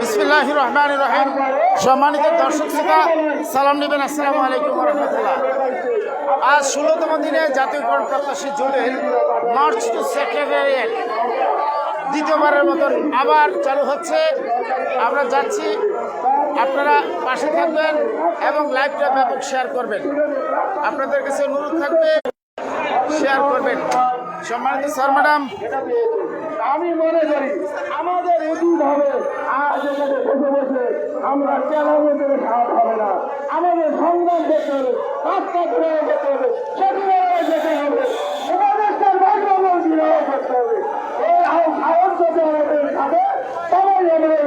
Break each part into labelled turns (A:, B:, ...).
A: বিসমিল্লাহ রহমান রহিম সম্মানিত দর্শক শ্রোতা, সালাম নেবেন, আসসালামু আলাইকুম রহমতুল্লাহ আজ ষোলোতম দিনে জাতীয়করণ প্রত্যাশী জোটের মার্চ টু সেক্রেটারিয়েট দ্বিতীয়বারের মতন আবার চালু হচ্ছে। আমরা যাচ্ছি, আপনারা পাশে থাকবেন এবং লাইভটা ব্যাপক শেয়ার করবেন। আপনাদের কাছে অনুরোধ থাকবে, শেয়ার করবেন। সম্মানিত স্যার, ম্যাডাম
B: আমি মনে করি আমাদের উচিত হবে আজ এখানে বসে বসে আমরা চ্যালেঞ্জ করে খাওয়া হবে না? আমাদের সংগ্রাম করতে হবে রাস্তা ধরে যেতে হবে সেখানে যেতে হবে করতে এই যদি আমাদের থাকে সবাই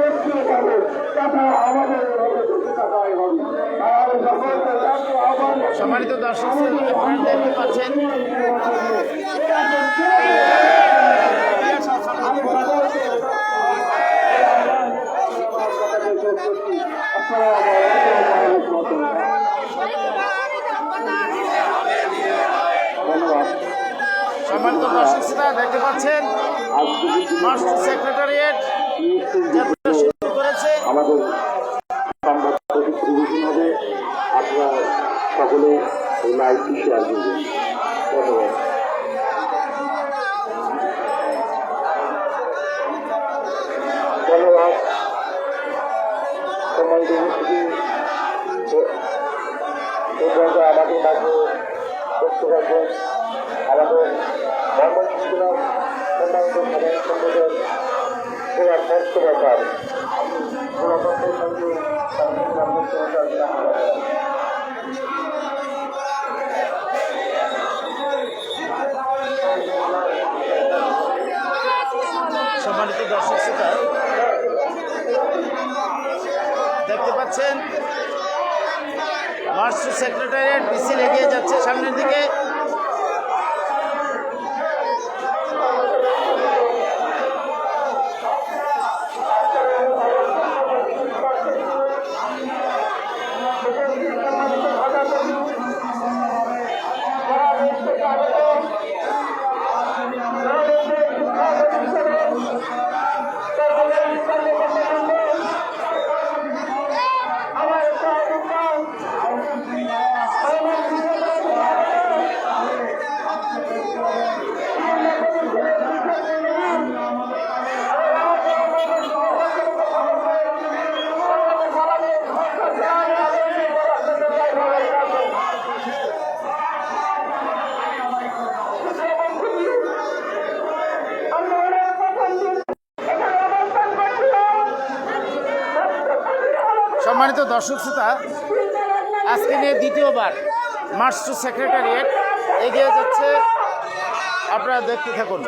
B: রক্ষিত তাছাড়া আমাদের
A: সম্মানিত দর্শক শ্রোতা, আপনারা দেখতে পাচ্ছেন সম্মানিত দর্শক শ্রোতা দেখতে পাচ্ছেন মাস্টার সেক্রেটারিয়েট শুরু করেছে।
B: আমাদের হবে সকলে ধন্যবাদ। আমাদের মাঝে মর্মসূচিরা সম্মানিত
A: দর্শক শ্রোতা দেখতে পাচ্ছেন মাস্টার সেক্রেটারিয়েট মিছিল এগিয়ে যাচ্ছে সামনের দিকে। সম্মানিত দর্শক শ্রোতা আজকে নিয়ে দ্বিতীয়বার মাস্টার সেক্রেটারিয়েট এগিয়ে যাচ্ছে। আপনারা দেখতে থাকুন।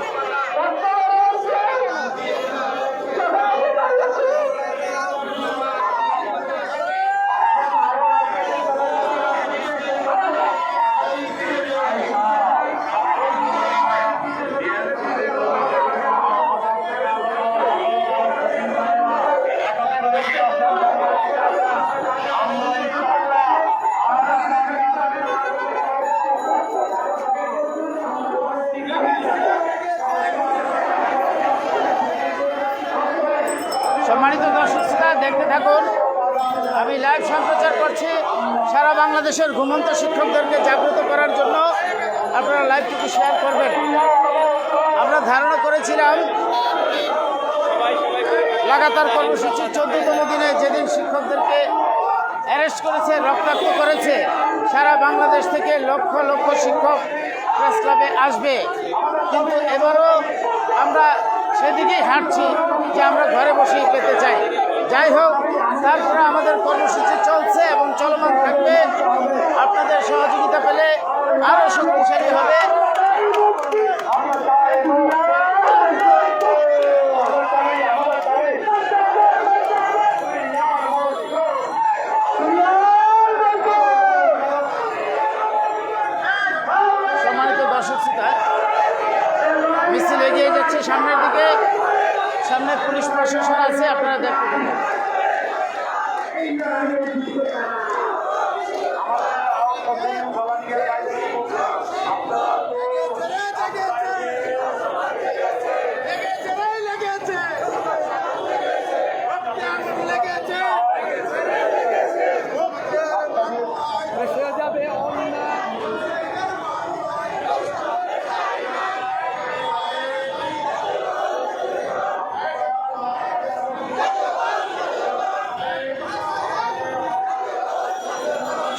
A: সম্মানিত দর্শক শ্রোতা, দেখতে থাকুন। আমি লাইভ সম্প্রচার করছি সারা বাংলাদেশের ঘুমন্ত শিক্ষকদেরকে জাগ্রত করার জন্য। আপনারা লাইভটিকে শেয়ার করবেন। আমরা ধারণা করেছিলাম, লাগাতার কর্মসূচি চোদ্দতম দিনে যেদিন শিক্ষকদেরকে অ্যারেস্ট করেছে, রক্তাক্ত করেছে, সারা বাংলাদেশ থেকে লক্ষ লক্ষ শিক্ষক প্রেস ক্লাবে আসবে। কিন্তু এবারও আমরা সেদিকেই হাঁটছি যে আমরা ঘরে বসেই পেতে চাই। যাই হোক, তারপরে আমাদের কর্মসূচি চলছে এবং চলমান থাকবে। আপনাদের সহযোগিতা পেলে আরও শক্তিশালী হবে সম্মানিত দর্শক শ্রোতা মিছিল এগিয়ে যাচ্ছে সামনের দিকে সামনে পুলিশ প্রশাসন আছে আপনারা দেখতে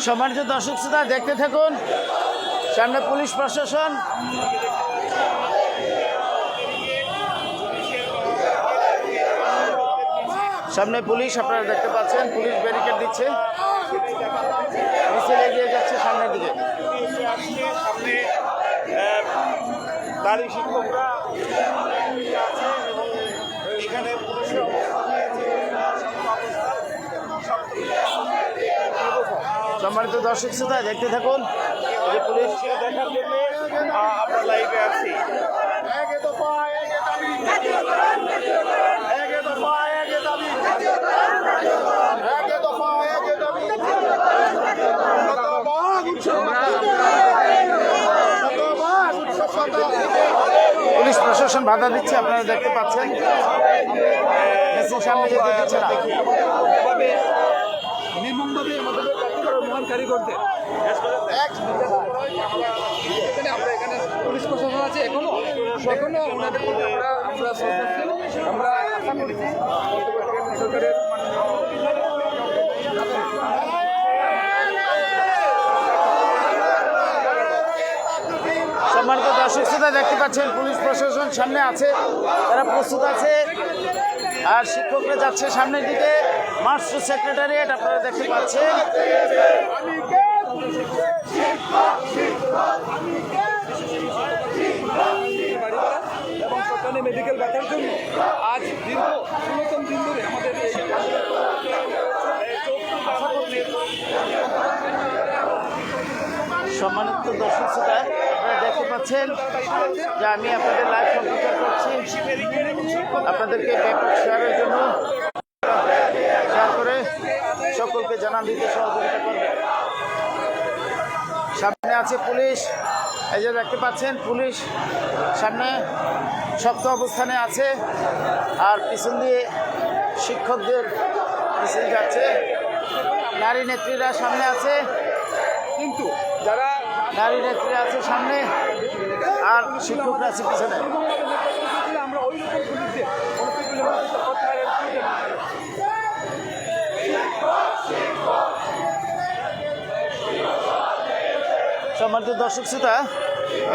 A: সম্মানিত দর্শক শ্রোতা, দেখতে থাকুন। সামনে পুলিশ প্রশাসন। সামনে পুলিশ, আপনারা দেখতে পাচ্ছেন, পুলিশ ব্যারিকেড দিচ্ছে। মিছিল এগিয়ে যাচ্ছে সামনের দিকে।
C: শিক্ষকরা এখানে পুলিশের অবস্থান নিয়েছে
A: সম্মানিত দর্শক শ্রোতা দেখতে থাকুন যে পুলিশ
C: দেখার জন্য আমরা লাইভে আছি।
A: পুলিশ প্রশাসন বাধা দিচ্ছে আপনারা দেখতে পাচ্ছেন। সামনে যেতে দিচ্ছে না।
D: আমরা এখানে পুলিশ প্রশাসন আছে
A: সম্মানিত দর্শক শ্রোতা, দেখতে পাচ্ছেন পুলিশ প্রশাসন সামনে আছে, তারা প্রস্তুত আছে, আর শিক্ষকরা যাচ্ছে সামনের দিকে। টু সেক্রেটারিয়েট আপনারা দেখতে পাচ্ছেন।
D: এবং সরকারি মেডিকেল ভাতার জন্য আজ দীর্ঘ ষোলোতম দিন ধরে আমাদের
A: সম্মানিত দর্শক শ্রোতা আপনারা দেখতে পাচ্ছেন যে আমি আপনাদের লাইভ সম্প্রচার করছি। আপনাদেরকে ব্যাপক শেয়ারের জন্য শেয়ার করে সকলকে জানান দিতে সহযোগিতা করবে। সামনে আছে পুলিশ। এই যে দেখতে পাচ্ছেন পুলিশ সামনে শক্ত অবস্থানে আছে আর পিছন দিয়ে শিক্ষকদের মিছিল যাচ্ছে। নারী নেত্রীরা সামনে আছে।
D: কিন্তু যারা
A: নারী নেত্রী আছে সামনে আর শিক্ষকরা আছে পিছনে।
D: আমরা ওই
A: সম্মানিত দর্শক শ্রোতা,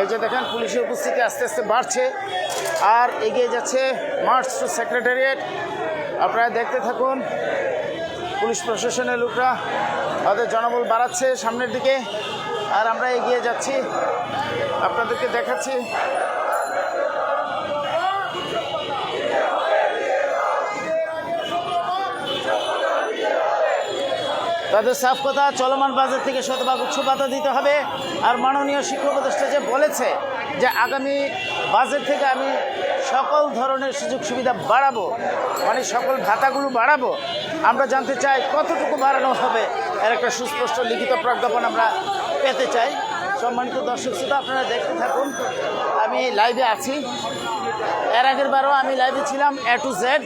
A: এই যে দেখেন, পুলিশের উপস্থিতি আস্তে আস্তে বাড়ছে। আর এগিয়ে যাচ্ছে মার্চ সেক্রেটারিয়েট আপনারা দেখতে থাকুন, পুলিশ প্রশাসনের লোকরা তাদের জনবল বাড়াচ্ছে সামনের দিকে। আর আমরা এগিয়ে যাচ্ছি। আপনাদেরকে দেখাচ্ছি তাদের সাফ কথা, চলমান বাজার থেকে শতভাগ উচ্চ দিতে হবে। আর মাননীয় শিক্ষক উপদেষ্টা যে বলেছে যে আগামী বাজেট থেকে আমি সকল ধরনের সুযোগ সুবিধা বাড়াবো মানে সকল ভাতাগুলো বাড়াবো, আমরা জানতে চাই কতটুকু বাড়ানো হবে। এর একটা সুস্পষ্ট লিখিত প্রজ্ঞাপন আমরা পেতে চাই। সম্মানিত দর্শক শ্রোতা, আপনারা দেখতে থাকুন। আমি লাইভে আছি। এর আগের বারও আমি লাইভে ছিলাম এ টু জেড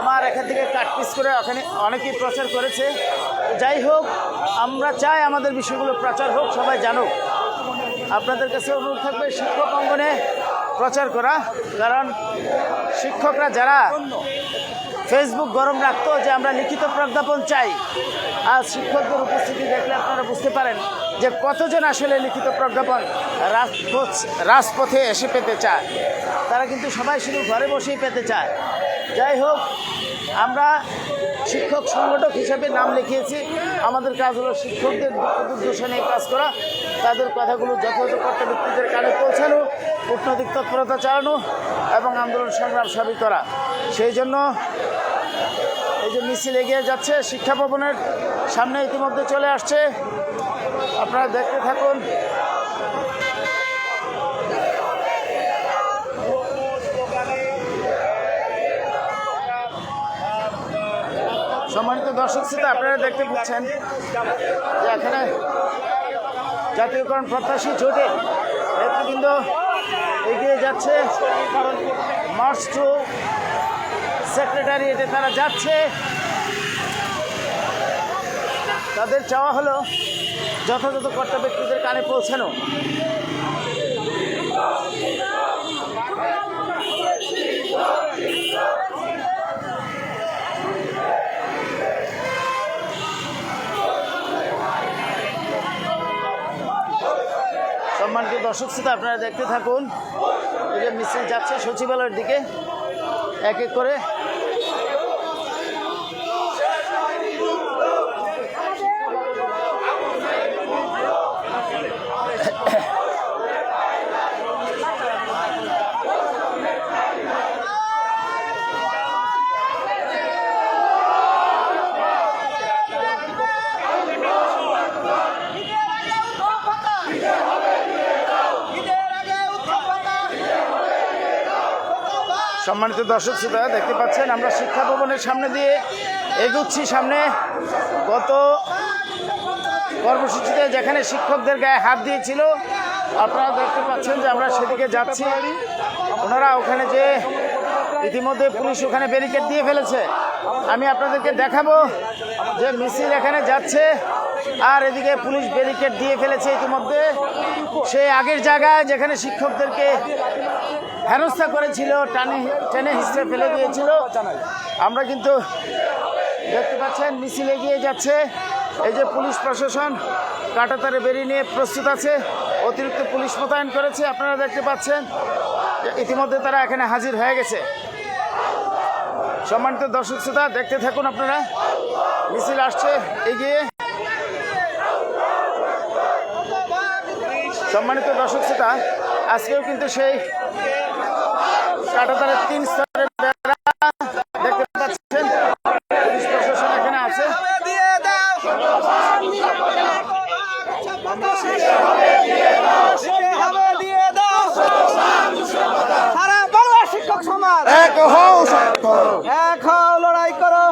A: আমার এখান থেকে কাট পিস করে ওখানে অনেকেই প্রচার করেছে। যাই হোক, আমরা চাই আমাদের বিষয়গুলো প্রচার হোক, সবাই জানুক। আপনাদের কাছে অনুরোধ থাকবে শিক্ষক অঙ্গনে প্রচার করা, কারণ শিক্ষকরা যারা ফেসবুক গরম রাখতো যে আমরা লিখিত প্রজ্ঞাপন চাই, আর শিক্ষকদের উপস্থিতি দেখলে আপনারা বুঝতে পারেন যে কতজন আসলে লিখিত প্রজ্ঞাপন রাজপথ রাজপথে এসে পেতে চায়। তারা কিন্তু সবাই শুধু ঘরে বসেই পেতে চায়। যাই হোক, আমরা শিক্ষক সংগঠক হিসেবে নাম লিখিয়েছি। আমাদের কাজ হলো শিক্ষকদের দুর্দশা নিয়ে কাজ করা। তাদের কথাগুলো যথাযথ কর্তব্যক্তিদের কানে পৌঁছানো, কূটনৈতিক তৎপরতা চালানো এবং আন্দোলন সংগ্রাম সবই করা। সেই জন্য এই যে মিছিল এগিয়ে যাচ্ছে, শিক্ষা ভবনের সামনে ইতিমধ্যে চলে আসছে। আপনারা দেখতে থাকুন সম্মানিত দর্শক শ্রোতা, আপনারা দেখতে পাচ্ছেন যে এখানে জাতীয়করণ প্রত্যাশী জোটে নেতৃবৃন্দ এগিয়ে যাচ্ছে। মার্চ টু সেক্রেটারিয়েটে তারা যাচ্ছে। তাদের চাওয়া হলো যথাযথ কর্তা ব্যক্তিদের কানে পৌঁছানো। দর্শক শ্রোতা আপনারা দেখতে থাকুন। মিছিল যাচ্ছে সচিবালয়ের দিকে। এক এক করে সম্মানিত দর্শক শ্রোতা, দেখতে পাচ্ছেন আমরা শিক্ষা ভবনের সামনে দিয়ে এগুচ্ছি সামনে। গত কর্মসূচিতে যেখানে শিক্ষকদের গায়ে হাত দিয়েছিল, আপনারা দেখতে পাচ্ছেন যে আমরা সেদিকে যাচ্ছি। ওনারা ওখানে যে ইতিমধ্যে পুলিশ ওখানে ব্যারিকেড দিয়ে ফেলেছে। আমি আপনাদেরকে দেখাবো যে মিছিল এখানে যাচ্ছে আর এদিকে পুলিশ ব্যারিকেড দিয়ে ফেলেছে ইতিমধ্যে। সেই আগের জায়গায় যেখানে শিক্ষকদেরকে হেনস্থা করেছিল, টানে টেনে হিসেবে ফেলে দিয়েছিল। আমরা কিন্তু দেখতে পাচ্ছেন, মিছিল এগিয়ে যাচ্ছে। এই যে পুলিশ প্রশাসন, কাটাতারে বেরিয়ে নিয়ে প্রস্তুত আছে। অতিরিক্ত পুলিশ মোতায়েন করেছে, আপনারা দেখতে পাচ্ছেন। ইতিমধ্যে তারা এখানে হাজির হয়ে গেছে। সম্মানিত দর্শক শ্রোতা, দেখতে থাকুন আপনারা। মিছিল আসছে, এগিয়ে। সম্মানিত দর্শক শ্রোতা, আজকেও কিন্তু সেই কাটাতারের তিন স্তরের বেড়া দেখতে পাচ্ছেন। পুলিশ প্রশাসন এখানে আছে।
E: সারা বাংলার শিক্ষক সমাজ।
F: এক হও সত্তর
E: এক হও লড়াই করো।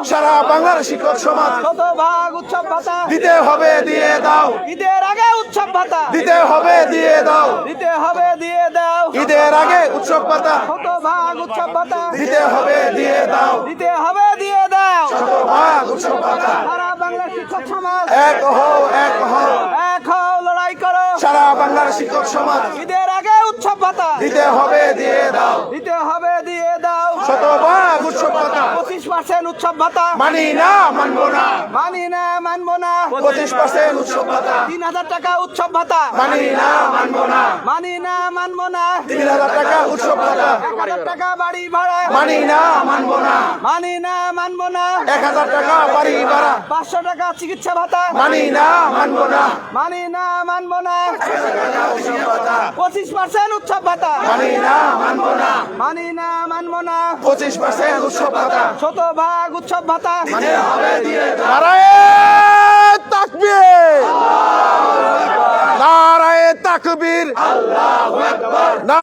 F: শিক্ষক সমাজ।
E: শত ভাগ উৎসব ভাতা।
F: দিতে হবে দিয়ে দাও।
E: ঈদের আগে উৎসব ভাতা।
F: দিতে হবে দিয়ে দাও।
E: দিতে হবে দিয়ে দাও।
F: ঈদের আগে উৎসব পাতা।
E: শত ভাগ উৎসব পাতা।
F: দিতে হবে দিয়ে দাও।
E: দিতে হবে দিয়ে দাও।
F: শতভাগ উৎসব পাতা।
E: সারা বাংলা শিক্ষক সমাজ।
F: এক হও এক হও।
E: এক হও লড়াই করো।
F: সারা বাংলার শিক্ষক সমাজ
E: ঈদের আগে উৎসব ভাতা।
F: দিতে হবে দিয়ে দাও।
E: দিতে হবে দিয়ে দাও।
F: শতভাগ উৎসব পাতা
E: পঁচিশ পার্সেন্ট উৎসব ভাতা।
F: মানি না মানবো না।
E: মানি না মানবো না।
F: পঁচিশ পার্সেন্ট উৎসব পাতা
E: তিন হাজার টাকা উৎসব ভাতা।
F: মানি না মানবো না।
E: মানি না মানবো না।
F: তিন হাজার টাকা উৎসব পাতা
E: এক হাজার টাকা বাড়ি ভাড়া।
F: মানি না মানবো না।
E: মানি না মানবো না।
F: এক হাজার টাকা বাড়ি ভাড়া।
E: পাঁচশো টাকা চিকিৎসা ভাতা।
F: মানি না মানবো না।
E: মানি না মানবো না। পঁচিশ পার্সেন্ট উৎসব ভাতা।
F: মানি না মানবো না।
E: মানি না মানবো না।
F: পঁচিশ পার্সেন্ট উৎসব ভাতা।
E: শত ভাগ উৎসব ভাতা।
F: নারায় তাকবীর। নারায় তাকবীর। না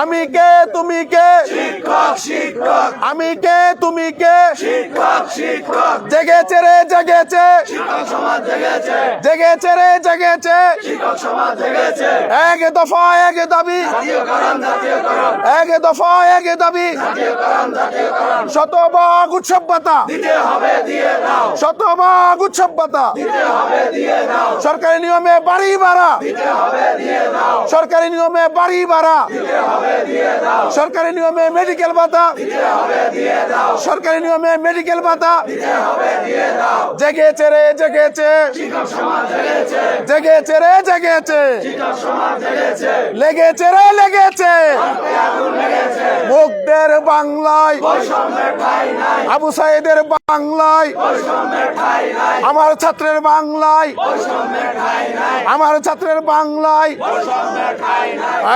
F: আমি কে তুমি কে? শিক্ষক শিক্ষক। আমি কে তুমি কে? শিক্ষক শিক্ষক। জেগেছে রে জেগেছে। শিক্ষক সমাজ জেগেছে। জেগেছে রে জেগেছে। শিক্ষক সমাজ জেগেছে। এক দফা এক দাবি। এক দফা এক দাবি। শতভাগ উৎসব পাতা শতভাগ উৎসব পাতা সরকারি নিয়মে বাড়ি ভাড়া। সরকারি নিয়মে বাড়ি ভাড়া সরকারি নিয়মে মেডিকেল ভাতা। সরকারি নিয়মে মেডিকেল ভাতা। জেগেছে রে, জেগেছে। জেগেছে রে, জেগেছে। লেগেছে রে, লেগেছে। বাংলায়। আবু সাইদের বাংলায়। আমার ছাত্রের বাংলায়। আমার ছাত্রের বাংলায়।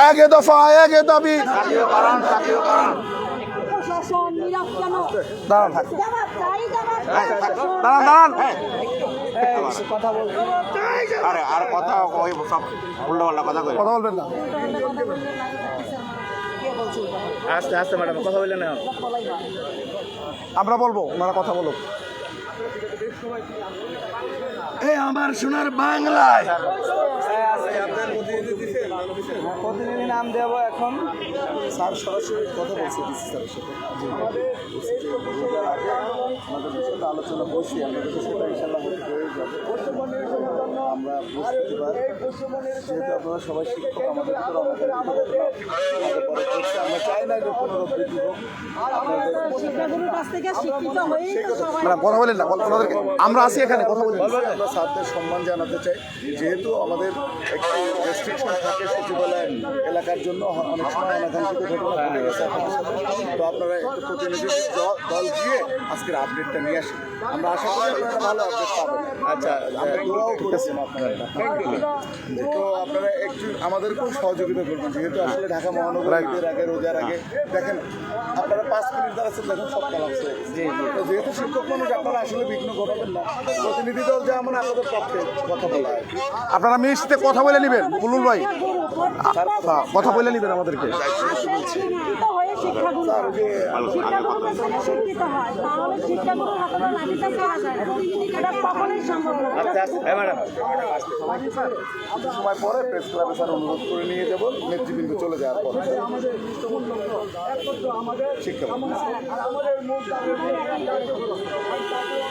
F: এক দফা এক দাবি। দাঁড়ান
G: চাই
F: দাঁড়ান দাঁড়ান
C: আরে আর কথা কথা
F: বলবেন না।
A: আস্তে আস্তে ম্যাডাম কথা বললেন না।
F: আমরা বলব ওনারা কথা বলুক। এ আমার সোনার বাংলায়।
E: প্রতিনিধি নাম দেব এখন।
F: স্যার সরাসরি কথা বলছে ডিসি স্যারের সাথে।
H: আলোচনা বসি আমাদের ইনশাল্লাহ হয়ে যাবে আমরা বৃহস্পতিবার যেহেতু আপনারা সবাই শিক্ষক আমাদের ভিতরে আমরা চাই না যে পুনরুদ্ধৃতি হোক আপনাদের
G: শিক্ষাগুরুর কাছ থেকে শিক্ষিত হয়েই তো সবাই
H: কথা বলেন না ওনাদেরকে আমরা আছি এখানে কথা বলি আমরা স্যারদের সম্মান জানাতে চাই। যেহেতু আমাদের একটি রেস্ট্রিকশন থাকে সচিবালয় এলাকার জন্য অনেক সময় অনাকাঙ্ক্ষিত ঘটনা ঘটে গেছে। তো আপনারা একটু প্রতিনিধি দল দিয়ে আজকের আপডেটটা নিয়ে আসেন। আমরা আশা করি আপনারা ভালো আপডেট পাবেন। আচ্ছা দোয়াও করেছেন আপনারা তো আপনারা একটু আমাদেরকেও সহযোগিতা করবেন যেহেতু আসলে ঢাকা মহানগর আগে রোজার আগে দেখেন আপনারা পাঁচ মিনিট দাঁড়াচ্ছেন দেখেন সব হয়ে যেহেতু শিক্ষক মানুষ আপনারা আসলে বিঘ্ন ঘটাবেন না। প্রতিনিধি দল যা মানে আপনাদের পক্ষে কথা বলা
F: আপনারা মেয়ের মিষ্টিতে কথা বলে নেবেন বুলুল ভাই। কথা বলে নেবেন আমাদেরকে।
G: শিক্ষাগুরুর শিক্ষিত হয়। তাহলে শিক্ষাগুরুর হাতে তো লাঠিটা যায় এটা কখনোই সম্ভব না।
H: সময় পরে প্রেস ক্লাবে স্যার অনুরোধ করে নিয়ে যাব। নেতৃবৃন্দ চলে যাওয়ার পর।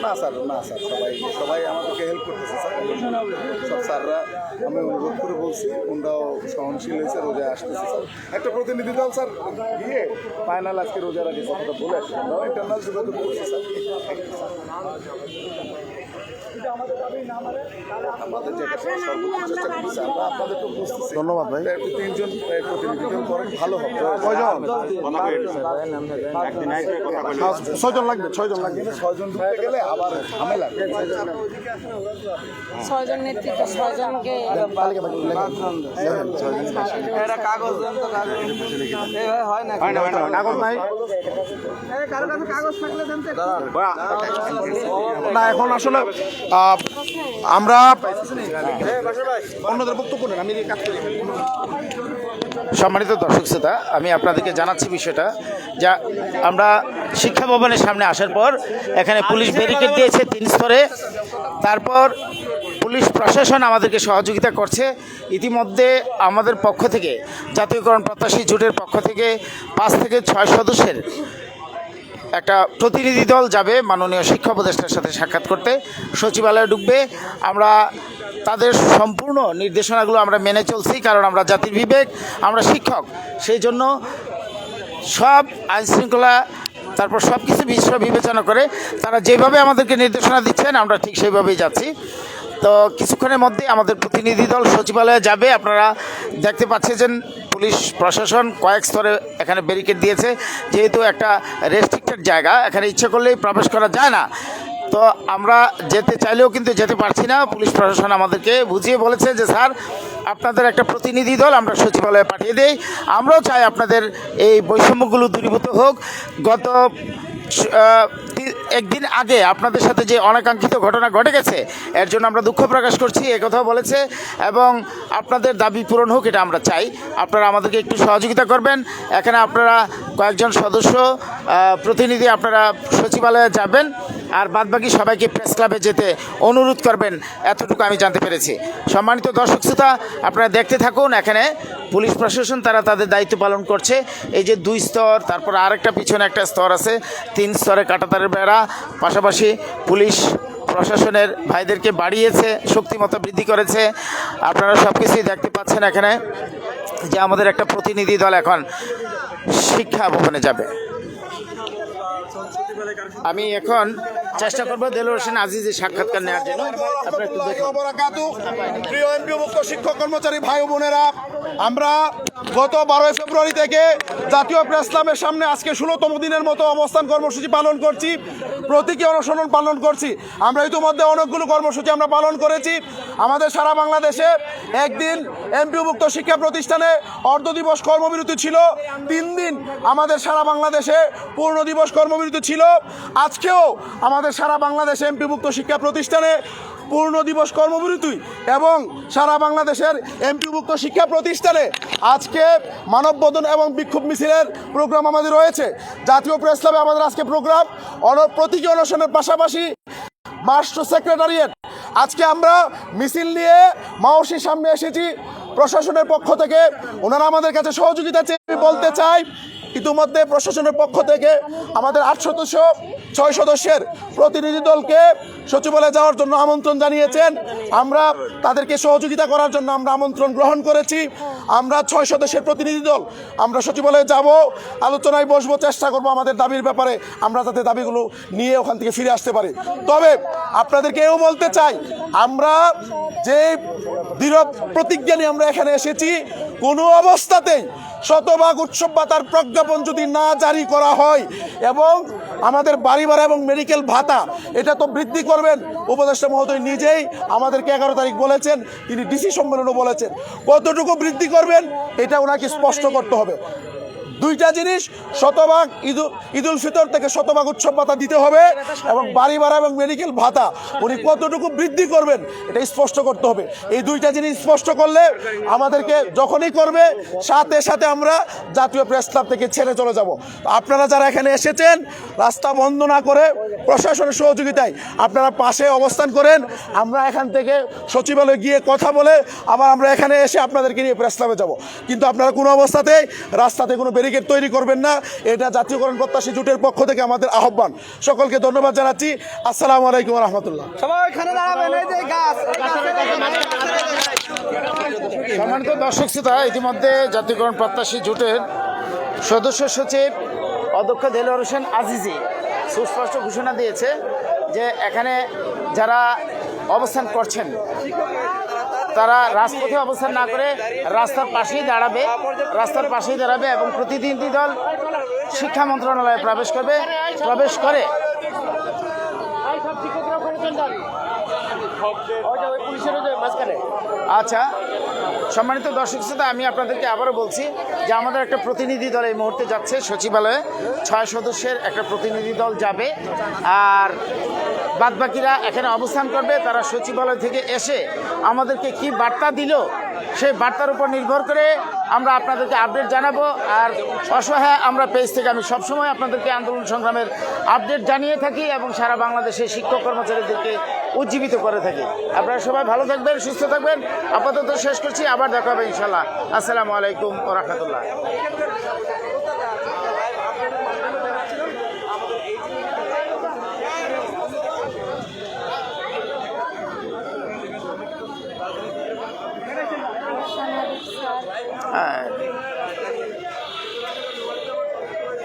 H: না স্যার না স্যার সবাই সবাই আমাদেরকে হেল্প করতেছে স্যার। সব স্যাররা আমি অনুরোধ করে বলছি ওনারাও সহনশীল হয়েছে রোজা আসতেছে স্যার। একটা প্রতিনিধি দল স্যার গিয়ে ফাইনাল আজকে রোজার আগে কথাটা বলে আমরাও ইন্টারনাল যোগাযোগ করছে স্যার।
F: ধন্যবাদ ভাই।
H: তিনজন করেন ভালো হবে।
F: কয়জন? হ্যাঁ, ছয়জন লাগবে ছয়জন লাগবে।
H: ছয়জন ঢুকতে গেলে আবার ঝামেলা।
G: ছয়জন নেতৃত্ব ছয়জনকে
E: কাগজ হয় না
C: হয় না
F: কাগজ নাই?
E: কারও কাছে কাগজ থাকলে
F: না এখন আসলে আমরা অন্যদের বক্তব্য নেন আমি এই কাজ করি।
A: সম্মানিত দর্শক শ্রোতা আমি আপনাদেরকে জানাচ্ছি বিষয়টা যা আমরা শিক্ষা ভবনের সামনে আসার পর এখানে পুলিশ ব্যারিকেড দিয়েছে তিন স্তরে। তারপর পুলিশ প্রশাসন আমাদেরকে সহযোগিতা করছে। ইতিমধ্যে আমাদের পক্ষ থেকে জাতীয়করণ প্রত্যাশী জোটের পক্ষ থেকে পাঁচ থেকে ছয় সদস্যের একটা প্রতিনিধি দল যাবে মাননীয় শিক্ষা উপদেষ্টার সাথে সাক্ষাৎ করতে। সচিবালয়ে ঢুকবে। আমরা তাদের সম্পূর্ণ নির্দেশনাগুলো আমরা মেনে চলছি, কারণ আমরা জাতির বিবেক, আমরা শিক্ষক। সেই জন্য সব আইন শৃঙ্খলা, তারপর সব কিছু বিষয় বিবেচনা করে তারা যেভাবে আমাদেরকে নির্দেশনা দিচ্ছেন, আমরা ঠিক সেইভাবেই যাচ্ছি। তো কিছুক্ষণের মধ্যে আমাদের প্রতিনিধি দল সচিবালয়ে যাবে। আপনারা দেখতে পাচ্ছেন পুলিশ প্রশাসন কয়েক স্তরে এখানে ব্যারিকেড দিয়েছে। যেহেতু একটা রেস্ট্রিক্টেড জায়গা, এখানে ইচ্ছে করলেই প্রবেশ করা যায় না। তো আমরা যেতে চাইলেও কিন্তু যেতে পারছি না। পুলিশ প্রশাসন আমাদেরকে বুঝিয়ে বলেছে যে, স্যার, আপনাদের একটা প্রতিনিধি দল আমরা সচিবালয়ে পাঠিয়ে দিই। আমরাও চাই আপনাদের এই বৈষম্যগুলো দূরীভূত হোক। গত একদিন আগে আপনাদের সাথে যে অনাকাঙ্ক্ষিত ঘটনা ঘটে গেছে, এর জন্য আমরা দুঃখ প্রকাশ করছি একথাও বলেছে, এবং আপনাদের দাবি পূরণ হোক, এটা আমরা চাই। আপনারা আমাদেরকে একটু সহযোগিতা করবেন। এখানে আপনারা কয়েকজন সদস্য প্রতিনিধি আপনারা সচিবালয়ে যাবেন। আর বাদবাকি সবাইকে প্রেস ক্লাবে যেতে অনুরোধ করবেন, এতটুকু আমি জানতে পেরেছি। সম্মানিত দর্শক শ্রোতা, আপনারা দেখতে থাকুন, এখানে পুলিশ প্রশাসন তারা তাদের দায়িত্ব পালন করছে। এই যে দুই স্তর, তারপর আরেকটা পিছনে একটা স্তর আছে, তিন স্তরে কাটাতারের বেড়া। পাশাপাশি পুলিশ প্রশাসনের ভাইদেরকে বাড়িয়েছে, শক্তিমত্তা বৃদ্ধি করেছে। আপনারা সব কিছুই দেখতে পাচ্ছেন এখানে যে আমাদের একটা প্রতিনিধি দল এখন শিক্ষা ভবনে যাবে। আমি এখন চেষ্টা করব দেলোর হোসেন আজিজের সাক্ষাৎকার নেওয়ার জন্য। একটু দেখুন।
F: বারাকাতু। শিক্ষক, কর্মচারী, ভাই বোনেরা, আমরা গত বারোই ফেব্রুয়ারি থেকে জাতীয় প্রেস ক্লাবের সামনে আজকে ষোলোতম দিনের মতো অবস্থান কর্মসূচি পালন করছি। প্রতীকী অনুসরণ পালন করছি। আমরা ইতিমধ্যে অনেকগুলো কর্মসূচি আমরা পালন করেছি। আমাদের সারা বাংলাদেশে একদিন এমপিভুক্ত শিক্ষা প্রতিষ্ঠানে অর্ধ দিবস কর্মবিরতি ছিল। তিন দিন আমাদের সারা বাংলাদেশে পূর্ণ দিবস কর্মবিরতি ছিল। আজকেও আমাদের সারা বাংলাদেশে এমপিভুক্ত শিক্ষা প্রতিষ্ঠানে পূর্ণ দিবস কর্মবিরতি এবং সারা বাংলাদেশের এমপিভুক্ত শিক্ষা প্রতিষ্ঠানে আজকে মানববন্ধন এবং বিক্ষোভ মিছিলের প্রোগ্রাম আমাদের রয়েছে। জাতীয় প্রেস ক্লাবে আমাদের আজকে প্রোগ্রাম। প্রতীকী অনুষ্ঠানের পাশাপাশি মাস্টার সেক্রেটারিয়েট। আজকে আমরা মিছিল নিয়ে মাওসির সামনে এসেছি। প্রশাসনের পক্ষ থেকে ওনারা আমাদের কাছে সহযোগিতা চেয়ে বলতে চাই ইতিমধ্যে প্রশাসনের পক্ষ থেকে আমাদের আট সদস্য ছয় সদস্যের প্রতিনিধি দলকে সচিবালয়ে যাওয়ার জন্য আমন্ত্রণ জানিয়েছেন। আমরা তাদেরকে সহযোগিতা করার জন্য আমরা আমন্ত্রণ গ্রহণ করেছি। আমরা ছয় সদস্যের প্রতিনিধি দল, আমরা সচিবালয়ে যাব, আলোচনায় বসবো, চেষ্টা করব আমাদের দাবির ব্যাপারে, আমরা যাতে দাবিগুলো নিয়ে ওখান থেকে ফিরে আসতে পারি। তবে আপনাদেরকে এও বলতে চাই, আমরা যে দৃঢ় প্রতিজ্ঞা নিয়ে আমরা এখানে এসেছি, কোনো অবস্থাতেই শতভাগ উৎসব বা তার প্রজ্ঞাপন যদি না জারি করা হয় এবং আমাদের বাড়ি ভাড়া এবং মেডিকেল ভাতা, এটা তো বৃদ্ধি করবেন। উপদেষ্টা মহোদয় নিজেই আমাদেরকে এগারো তারিখ বলেছেন, তিনি ডিসি সম্মেলনও বলেছেন। কতটুকু বৃদ্ধি করবেন, এটা ওনাকে স্পষ্ট করতে হবে। দুইটা জিনিস, শতভাগ ঈদ ঈদুল ফিতর থেকে শতভাগ উৎসব ভাতা দিতে হবে এবং বাড়ি ভাড়া এবং মেডিকেল ভাতা। উনি কতটুকু বৃদ্ধি করবেন, এটা স্পষ্ট করতে হবে। এই দুইটা জিনিস স্পষ্ট করলে আমাদেরকে যখনই করবে, সাথে সাথে আমরা জাতীয় প্রেস ক্লাব থেকে ছেড়ে চলে যাব। আপনারা যারা এখানে এসেছেন, রাস্তা বন্ধ না করে প্রশাসনের সহযোগিতায় আপনারা পাশে অবস্থান করেন। আমরা এখান থেকে সচিবালয়ে গিয়ে কথা বলে আবার আমরা এখানে এসে আপনাদেরকে নিয়ে প্রেস ক্লাবে যাব। কিন্তু আপনারা কোনো অবস্থাতেই রাস্তাতে কোনো ব্যারিকেড তৈরি করবেন না। এটা জাতীয়করণ প্রত্যাশী জোটের পক্ষ থেকে আমাদের আহ্বান। সকলকে ধন্যবাদ জানাচ্ছি। আসসালামু আলাইকুম রহমতুল্লাহ
A: সম্মানিত দর্শক শ্রোতা ইতিমধ্যে জাতীয়করণ প্রত্যাশী জোটের সদস্য সচিব অধ্যক্ষ দেলোয়ার হোসেন আজিজি সুস্পষ্ট ঘোষণা দিয়েছে যে এখানে যারা অবস্থান করছেন তারা রাজপথে অবস্থান না করে রাস্তার পাশেই দাঁড়াবে, রাস্তার পাশেই দাঁড়াবে এবং প্রতিনিধি দল শিক্ষা মন্ত্রণালয়ে প্রবেশ করবে, প্রবেশ করে। আচ্ছা সম্মানিত দর্শক শ্রোতা, আমি আপনাদেরকে আবারও বলছি যে আমাদের একটা প্রতিনিধি দল এই মুহূর্তে যাচ্ছে। সচিবালয়ে ছয় সদস্যের একটা প্রতিনিধি দল যাবে আর বাদবাকিরা এখানে অবস্থান করবে। তারা সচিবালয় থেকে এসে আমাদেরকে কি বার্তা দিল সেই বার্তার উপর নির্ভর করে আমরা আপনাদেরকে আপডেট জানাব। আর অসহায় আমরা পেজ থেকে আমি সবসময় আপনাদেরকে আন্দোলন সংগ্রামের আপডেট জানিয়ে থাকি এবং সারা বাংলাদেশে শিক্ষক কর্মচারীদেরকে উজ্জীবিত করে থাকি। আপনারা সবাই ভালো থাকবেন, সুস্থ থাকবেন। আপাতত শেষ করছি, আবার দেখা হবে ইনশাল্লাহ আসসালামু আলাইকুম ও রহমতুল্লাহ।